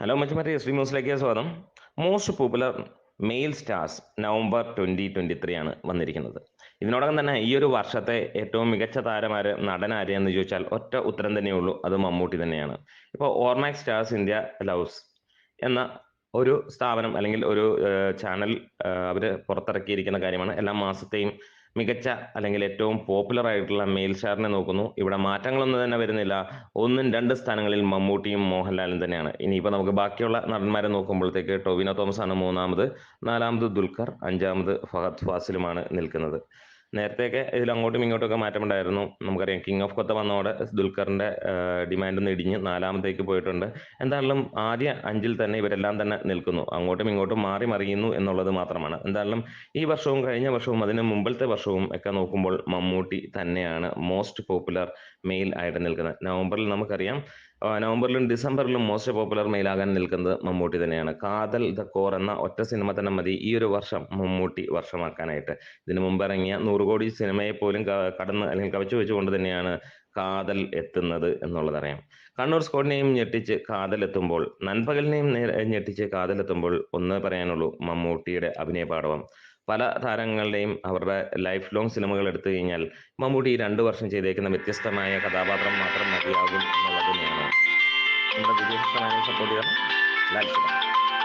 Hello S V ന്യൂസിലേക്ക് സ്വാഗതം. Most popular male stars November twenty twenty three ആണ് വന്നിരിക്കുന്നത്. ഇതിനോടകം തന്നെ ഈ ഒരു വർഷത്തെ ഏറ്റവും മികച്ച താരമാര് നടൻ എന്ന് ചോദിച്ചാൽ ഒറ്റ ഉത്തരം തന്നെയുള്ളൂ അത് മമ്മൂട്ടി തന്നെയാണ്. ഇപ്പോൾ ഓർമാക്സ് സ്റ്റാർസ് ഇന്ത്യ ലവ്സ് എന്ന ഒരു സ്ഥാപനം അല്ലെങ്കിൽ ഒരു ചാനൽ അവർ പുറത്തിറക്കിയിരിക്കുന്ന കാര്യമാണ്. എല്ലാ മാസത്തെയും മികച്ച അല്ലെങ്കിൽ ഏറ്റവും പോപ്പുലർ ആയിട്ടുള്ള മെയിൽ നോക്കുന്നു. ഇവിടെ മാറ്റങ്ങളൊന്നും തന്നെ വരുന്നില്ല. ഒന്നും രണ്ട് സ്ഥാനങ്ങളിൽ മമ്മൂട്ടിയും മോഹൻലാലും തന്നെയാണ്. ഇനിയിപ്പോൾ നമുക്ക് ബാക്കിയുള്ള നടന്മാരെ നോക്കുമ്പോഴത്തേക്ക് ടൊവിനോ തോമസ് ആണ് മൂന്നാമത്. നാലാമത് ദുൽഖർ അഞ്ചാമത് ഫഹദ് ഫാസിലുമാണ് നിൽക്കുന്നത്. നേരത്തെയൊക്കെ ഇതിൽ അങ്ങോട്ടും ഇങ്ങോട്ടും ഒക്കെ മാറ്റമുണ്ടായിരുന്നു. നമുക്കറിയാം കിങ് ഓഫ് കൊത്ത വന്നതോടെ ദുൽഖറിന്റെ ഡിമാൻഡ് ഒന്ന് ഇടിഞ്ഞ് നാലാമത്തേക്ക് പോയിട്ടുണ്ട്. എന്തായാലും ആദ്യ അഞ്ചിൽ തന്നെ ഇവരെല്ലാം തന്നെ നിൽക്കുന്നു. അങ്ങോട്ടും ഇങ്ങോട്ടും മാറി മറിയുന്നു എന്നുള്ളത് മാത്രമാണ്. എന്തായാലും ഈ വർഷവും കഴിഞ്ഞ വർഷവും അതിന് മുമ്പത്തെ വർഷവും ഒക്കെ നോക്കുമ്പോൾ മമ്മൂട്ടി തന്നെയാണ് മോസ്റ്റ് പോപ്പുലർ മെയിൽ ആയിട്ട് നിൽക്കുന്നത്. നവംബറിൽ നമുക്കറിയാം നവംബറിലും ഡിസംബറിലും മോസ്റ്റ് പോപ്പുലർ മെയിലാകാൻ നിൽക്കുന്നത് മമ്മൂട്ടി തന്നെയാണ്. കാതൽ ദ കോർ എന്ന ഒറ്റ സിനിമ തന്നെ മതി. ഈ ഒരു വർഷം മമ്മൂട്ടി വർഷമാക്കാനായിട്ട്. ഇതിനു മുമ്പ് ഇറങ്ങിയ നൂറ് കോടി സിനിമയെ പോലും കടന്ന് അല്ലെങ്കിൽ കവച്ചു വെച്ചുകൊണ്ട് തന്നെയാണ് കാതൽ എത്തുന്നത് എന്നുള്ളതറിയാം കണ്ണൂർ സ്കോഡിനെയും ഞെട്ടിച്ച് കാതലെത്തുമ്പോൾ നൻപകലിനെയും ഞെട്ടിച്ച് കാതലെത്തുമ്പോൾ ഒന്ന് പറയാനുള്ളൂ മമ്മൂട്ടിയുടെ അഭിനയ പാടവം. പല താരങ്ങളുടെയും അവരുടെ ലൈഫ് ലോങ് സിനിമകൾ എടുത്തു കഴിഞ്ഞാൽ മമ്മൂട്ടി രണ്ടു വർഷം ചെയ്തേക്കുന്ന വ്യത്യസ്തമായ കഥാപാത്രം മാത്രം മതിയാകും তোমরা ভিডিও সময় সাপোর্ট দিলাম লাইক দিলাম